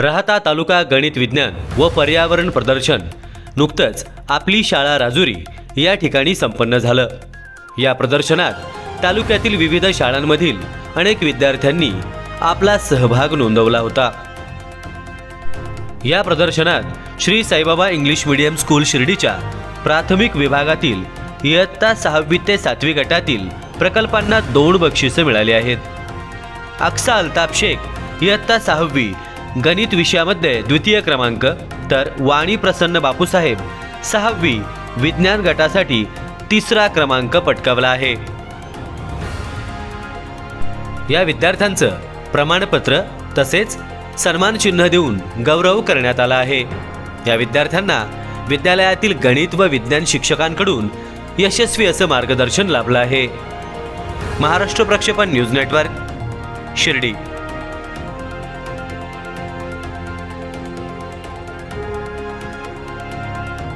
राहता तालुका गणित विज्ञान व पर्यावरण प्रदर्शन नुकतंच आपली शाळा राजुरी या ठिकाणी संपन्न झालं. या प्रदर्शनात तालुक्यातील विविध शाळांमधील अनेक विद्यार्थ्यांनी आपला सहभाग नोंदवला होता. या प्रदर्शनात Shri Saibaba English medium school शिर्डीच्या प्राथमिक विभागातील इयत्ता सहावी ते सातवी गटातील प्रकल्पांना दोन बक्षिसं मिळाली आहेत. अक्सा अल्ताफ शेख इयत्ता सहावी गणित विषयामध्ये द्वितीय क्रमांक तर वाणी प्रसन्न बापूसाहेब सहावी विज्ञान गटासाठी तिसरा क्रमांक पटकावला आहे. या विद्यार्थ्यांचं प्रमाणपत्र तसेच सन्मान चिन्ह देऊन गौरव करण्यात आला आहे. या विद्यार्थ्यांना विद्यालयातील गणित व विज्ञान शिक्षकांकडून यशस्वी असं मार्गदर्शन लाभलं आहे. महाराष्ट्र प्रक्षेपण न्यूज नेटवर्क शिर्डी.